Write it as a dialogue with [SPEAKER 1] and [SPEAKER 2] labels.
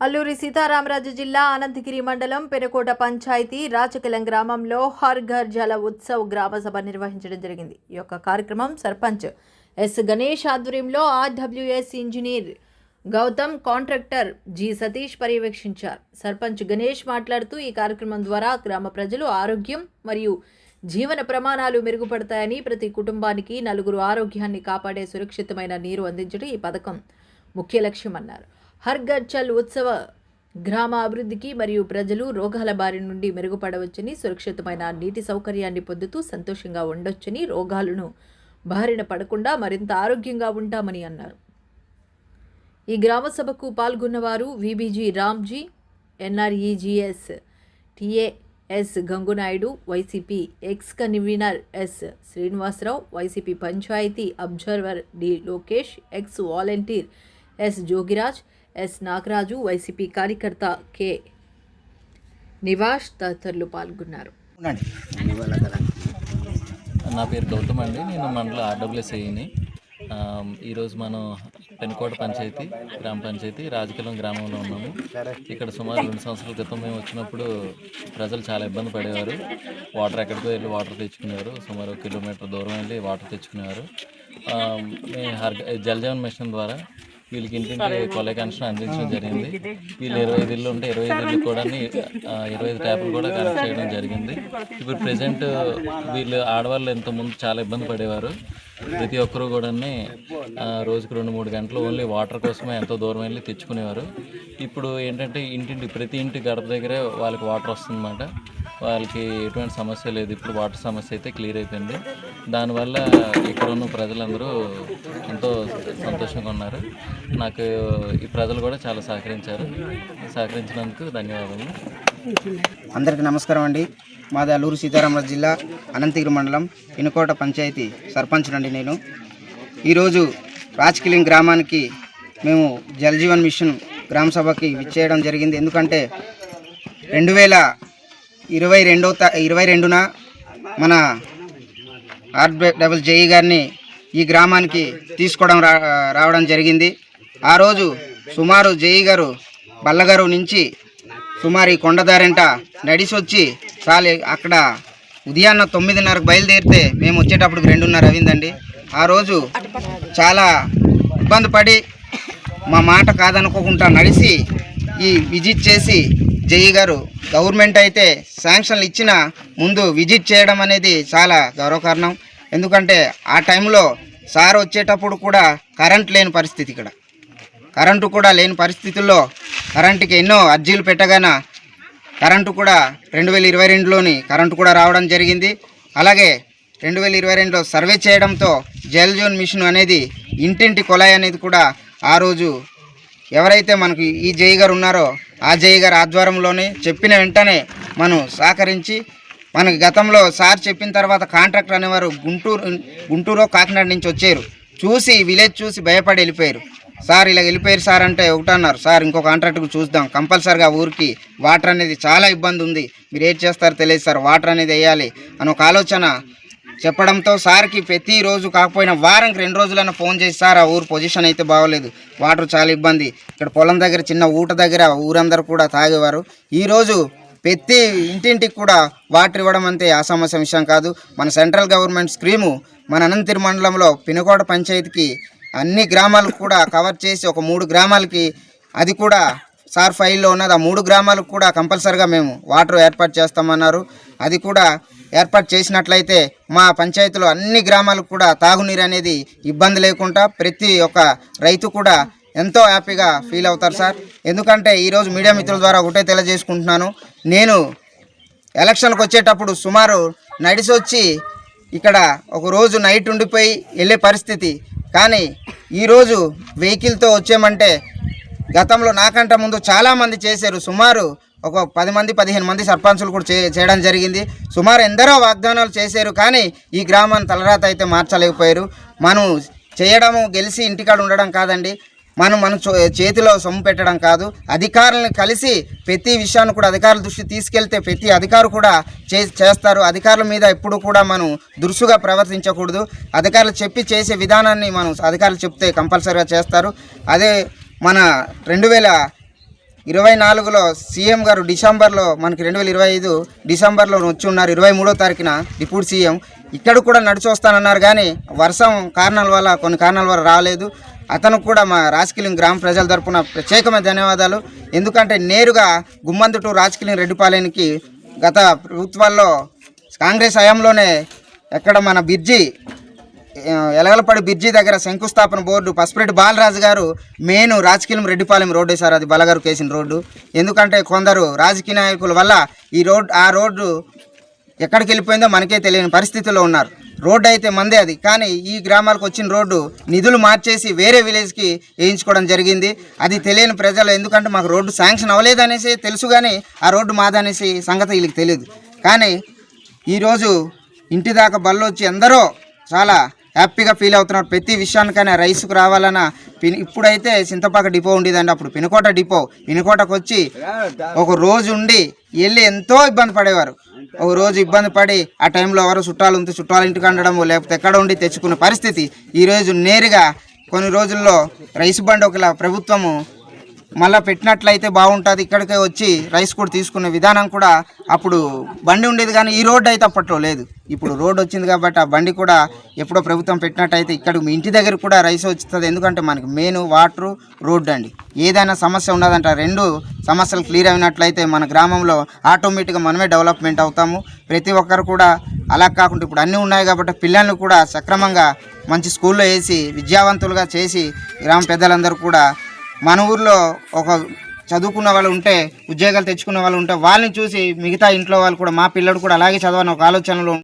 [SPEAKER 1] అల్లూరి సీతారామరాజు జిల్లా అనంతగిరి మండలం పెరకోట పంచాయతీ రాచకిలం గ్రామంలో హర్ ఘర్ జల ఉత్సవ్ గ్రామ సభ నిర్వహించడం జరిగింది. ఈ యొక్క కార్యక్రమం సర్పంచ్ ఎస్ గణేష్ ఆధ్వర్యంలో RWS engineer Gautam contractor G Satish పర్యవేక్షించారు. సర్పంచ్ గణేష్ మాట్లాడుతూ ఈ కార్యక్రమం ద్వారా గ్రామ ప్రజలు ఆరోగ్యం మరియు జీవన ప్రమాణాలు మెరుగుపడతాయని ప్రతి కుటుంబానికి నలుగురు ఆరోగ్యాన్ని కాపాడే సురక్షితమైన నీరు అందించడం ఈ పథకం ముఖ్య లక్ష్యమన్నారు హర్ ఉత్సవ గ్రామ అభివృద్ధికి మరియు ప్రజలు రోగాల బారి నుండి మెరుగుపడవచ్చని సురక్షితమైన నీటి సౌకర్యాన్ని పొందుతూ సంతోషంగా ఉండొచ్చని రోగాలను బారిన పడకుండా మరింత ఆరోగ్యంగా ఉంటామని అన్నారు. ఈ గ్రామ సభకు పాల్గొన్నవారు VBG RAMG NREGS TAS Gangunaidu YCP ex convener S Srinivasarao YCP panchayat observer D Lokesh ex volunteer S Jogiraj S Nagaraju YCP కార్యకర్త కె. నివాష్ తదితరులు పాల్గొన్నారు.
[SPEAKER 2] నా పేరు గౌతమ్ అండి. నేను మండల ఆర్డబ్ల్యూఎస్ఐని ఈరోజు మనం పెనుకోట పంచాయతీ గ్రామ పంచాయతీ రాజకీయం గ్రామంలో ఉన్నాము. ఇక్కడ సుమారు రెండు సంవత్సరాల క్రితం మేము వచ్చినప్పుడు ప్రజలు చాలా ఇబ్బంది పడేవారు. వాటర్ ఎక్కడికో వెళ్ళి వాటర్ తెచ్చుకునేవారు. సుమారు కిలోమీటర్ దూరం వెళ్ళి వాటర్ తెచ్చుకునేవారు. ఆ, మేము హర్ జలజీవన్ మిషన్ ద్వారా వీళ్ళకి ఇంటింటి కొలై కనెక్షన్ అందించడం జరిగింది. వీళ్ళు ఇరవై ఐదు ఇల్లు ఉంటే ఇరవై ఐదు ఇల్లు కూడా ఇరవై ఐదు ట్యాపులు కూడా కనెక్ట్ చేయడం జరిగింది. ఇప్పుడు ప్రెసెంట్ వీళ్ళు ఆడవాళ్ళు ఇంత ముందు చాలా ఇబ్బంది పడేవారు. ప్రతి ఒక్కరు కూడా రోజుకు రెండు మూడు గంటలు ఓన్లీ వాటర్ కోసమే ఎంతో దూరం వెళ్ళి తెచ్చుకునేవారు. ఇప్పుడు ఏంటంటే ఇంటింటి ప్రతి ఇంటి గడప దగ్గరే వాళ్ళకి వాటర్ వస్తుందన్నమాట. వాళ్ళకి ఎటువంటి సమస్య లేదు. ఇప్పుడు వాటర్ సమస్య అయితే క్లియర్ అయిపోయింది. దానివల్ల ఇక్కడ ఉన్న ప్రజలందరూ ఎంతో సంతోషంగా ఉన్నారు. నాకు ఈ ప్రజలు కూడా చాలా సహకరించారు. సహకరించినందుకు ధన్యవాదాలు
[SPEAKER 3] అందరికీ నమస్కారం అండి. మాది అల్లూరు సీతారామరాజు జిల్లా అనంతగిరి మండలం ఇనుకోట పంచాయతీ సర్పంచ్నండి నేను. ఈరోజు రాజకీయం గ్రామానికి మేము జలజీవన్ మిషన్ గ్రామ సభకి విచ్చేయడం జరిగింది. ఎందుకంటే రెండు వేల ఇరవై రెండో ఇరవై రెండున మన ఆర్ డబుల్ జేఈ గారిని ఈ గ్రామానికి తీసుకోవడం రా రావడం జరిగింది. ఆ రోజు సుమారు జేఈ గారు బల్లగారు నుంచి సుమారు ఈ కొండదారంట నడిసి వచ్చి చాలి అక్కడ ఉదయాన్న తొమ్మిదిన్నరకు బయలుదేరితే మేము వచ్చేటప్పుడు రెండున్నర అయిందండి. ఆ రోజు చాలా ఇబ్బంది పడి మా మాట కాదనుకోకుండా నడిచి ఈ విజిట్ చేసి జయి గారు గవర్నమెంట్ అయితే శాంక్షన్లు ఇచ్చిన ముందు విజిట్ చేయడం అనేది చాలా గౌరవకారణం. ఎందుకంటే ఆ టైంలో సార్ వచ్చేటప్పుడు కూడా కరెంట్ లేని పరిస్థితి ఇక్కడ. కరెంటు కూడా లేని పరిస్థితుల్లో కరెంటుకి ఎన్నో అర్జీలు పెట్టగానే కరెంటు కూడా రెండు వేల ఇరవై రెండులోని కరెంటు కూడా రావడం జరిగింది. అలాగే రెండు వేల ఇరవై రెండులో సర్వే చేయడంతో జల్ జోన్ మిషన్ అనేది ఇంటింటి కొలాయి అనేది కూడా ఆ రోజు ఎవరైతే మనకు ఈ జై గారు ఉన్నారో ఆ గారి ఆధ్వర్యంలోనే చెప్పిన వెంటనే మనం సహకరించి మనకి గతంలో సార్ చెప్పిన తర్వాత కాంట్రాక్టర్ అనేవారు గుంటూరు గుంటూరు కాకినాడ నుంచి వచ్చారు. చూసి విలేజ్ చూసి భయపడి వెళ్ళిపోయారు. సార్ ఇలా వెళ్ళిపోయారు సార్ అంటే ఒకటన్నారు సార్ ఇంకో కాంట్రాక్ట్కి చూద్దాం. కంపల్సరిగా ఊరికి వాటర్ అనేది చాలా ఇబ్బంది ఉంది. మీరు ఏం చేస్తారో తెలియదు సార్. వాటర్ అనేది వేయాలి అని ఒక ఆలోచన చెప్పడంతో సార్కి ప్రతిరోజు కాకపోయినా వారంకి రెండు రోజులైనా ఫోన్ చేసి సార్ ఆ ఊరు పొజిషన్ అయితే బాగోలేదు. వాటర్ చాలా ఇబ్బంది. ఇక్కడ పొలం దగ్గర చిన్న ఊట దగ్గర ఊరందరూ కూడా తాగేవారు. ఈరోజు ప్రతి ఇంటింటికి కూడా వాటర్ ఇవ్వడం అంతే అసమస్య విషయం కాదు. మన సెంట్రల్ గవర్నమెంట్ స్కీము మన అనంతగిరి మండలంలో పినకోట పంచాయతీకి అన్ని గ్రామాలకు కూడా కవర్ చేసి ఒక మూడు గ్రామాలకి అది కూడా సార్ ఫైల్లో ఉన్నది. ఆ మూడు గ్రామాలకు కూడా కంపల్సరిగా మేము వాటర్ ఏర్పాటు చేస్తామన్నారు. అది కూడా ఏర్పాటు చేసినట్లయితే మా పంచాయతీలో అన్ని గ్రామాలకు కూడా తాగునీరు అనేది ఇబ్బంది లేకుండా ప్రతి ఒక్క రైతు కూడా ఎంతో హ్యాపీగా ఫీల్ అవుతారు సార్. ఎందుకంటే ఈరోజు మీడియా మిత్రుల ద్వారా ఒకటే తెలియజేసుకుంటున్నాను. నేను ఎలక్షన్కి వచ్చేటప్పుడు సుమారు నడిచి వచ్చి ఇక్కడ ఒక రోజు నైట్ ఉండిపోయి వెళ్ళే పరిస్థితి. కానీ ఈరోజు వెహికల్తో వచ్చామంటే గతంలో నాకంట ముందు చాలామంది చేశారు. సుమారు ఒక పది మంది పదిహేను మంది సర్పంచులు కూడా చే చేయడం జరిగింది. సుమారు ఎందరో వాగ్దానాలు చేశారు కానీ ఈ గ్రామాన్ని తలరాత అయితే మార్చలేకపోయారు. మనం చేయడము గెలిచి ఇంటికాడ ఉండడం కాదండి. మనం మన చేతిలో సొమ్ము పెట్టడం కాదు. అధికారులను కలిసి ప్రతి విషయాన్ని కూడా అధికారుల దృష్టి తీసుకెళ్తే ప్రతి అధికారు కూడా చే చేస్తారు. అధికారుల మీద ఎప్పుడు కూడా మనం దురుసుగా ప్రవర్తించకూడదు. అధికారులు చెప్పి చేసే విధానాన్ని మనం అధికారులు చెప్తే కంపల్సరీగా చేస్తారు. అదే మన రెండు వేల ఇరవై నాలుగులో సీఎం గారు డిసెంబర్లో మనకి రెండు వేల ఇరవై ఐదు డిసెంబర్లో వచ్చి ఉన్నారు ఇరవై మూడో తారీఖున డిప్యూటీ సీఎం. ఇక్కడ కూడా నడిచి వస్తానన్నారు కానీ వర్షం కారణాల వల్ల కొన్ని కారణాల వల్ల రాలేదు. అతను కూడా మా రాజకీయం గ్రామ ప్రజల తరపున ప్రత్యేకమైన ధన్యవాదాలు. ఎందుకంటే నేరుగా గుమ్మందుటూరు రాజకీయం రెడ్డిపాలెనికి గత ప్రభుత్వాల్లో కాంగ్రెస్ హయాంలోనే ఎక్కడ మన బిర్జి ఎలగలపడి బిర్జి దగ్గర శంకుస్థాపన బోర్డు పసుపురెడ్డి బాలరాజు గారు మెయిన్ రాజకీయం రెడ్డిపాలెం రోడ్డు సార్ అది బలగారు కేసిన రోడ్డు. ఎందుకంటే కొందరు రాజకీయ నాయకుల వల్ల ఈ రోడ్ ఆ రోడ్డు ఎక్కడికి వెళ్ళిపోయిందో మనకే తెలియని పరిస్థితిలో ఉన్నారు. రోడ్డు అయితే మందే అది. కానీ ఈ గ్రామాలకు వచ్చిన రోడ్డు నిధులు మార్చేసి వేరే విలేజ్కి వేయించుకోవడం జరిగింది. అది తెలియని ప్రజలు ఎందుకంటే మాకు రోడ్డు శాంక్షన్ అవ్వలేదనేసి తెలుసు కానీ ఆ రోడ్డు మాదనేసి సంగతి వీళ్ళకి తెలియదు. కానీ ఈరోజు ఇంటి దాకా బళ్ళు వచ్చి ఎందరో చాలా హ్యాపీగా ఫీల్ అవుతున్నారు ప్రతి విషయానికైనా రైస్కు రావాలన్న పిన్ ఇప్పుడైతే చింతపాక డిపో ఉండేదండి అప్పుడు. పినకోట డిపో. పినకోటకు వచ్చి ఒక రోజు ఉండి వెళ్ళి ఎంతో ఇబ్బంది పడేవారు. ఒక రోజు ఇబ్బంది పడి ఆ టైంలో ఎవరు చుట్టాలు ఉంటే చుట్టాలు ఇంటికి అండడము లేకపోతే ఎక్కడ ఉండి తెచ్చుకునే పరిస్థితి. ఈరోజు నేరుగా కొన్ని రోజుల్లో రైస్ బండి ఒకలా ప్రభుత్వము మళ్ళీ పెట్టినట్లయితే బాగుంటుంది. ఇక్కడికే వచ్చి రైస్ కూడా తీసుకునే విధానం కూడా అప్పుడు బండి ఉండేది కానీ ఈ రోడ్డు అయితే అప్పట్లో లేదు. ఇప్పుడు రోడ్డు వచ్చింది కాబట్టి ఆ బండి కూడా ఎప్పుడో ప్రభుత్వం పెట్టినట్టయితే ఇక్కడ మీ ఇంటి దగ్గర కూడా రైస్ వస్తుంది ఎందుకంటే మనకి మెయిన్ వాటరు రోడ్డు అండి. ఏదైనా సమస్య ఉన్నదంట రెండు సమస్యలు క్లియర్ అయినట్లయితే మన గ్రామంలో ఆటోమేటిక్గా మనమే డెవలప్మెంట్ అవుతాము. ప్రతి ఒక్కరు కూడా అలా కాకుండా ఇప్పుడు అన్నీ ఉన్నాయి కాబట్టి పిల్లల్ని కూడా సక్రమంగా మంచి స్కూల్లో వేసి విద్యావంతులుగా చేసి గ్రామ పెద్దలందరూ కూడా మన ఊర్లో ఒక చదువుకున్న వాళ్ళు ఉంటే ఉద్యోగాలు తెచ్చుకున్న వాళ్ళు ఉంటే వాళ్ళని చూసి మిగతా ఇంట్లో వాళ్ళు కూడా మా పిల్లడు కూడా అలాగే చదవని ఒక ఆలోచనలో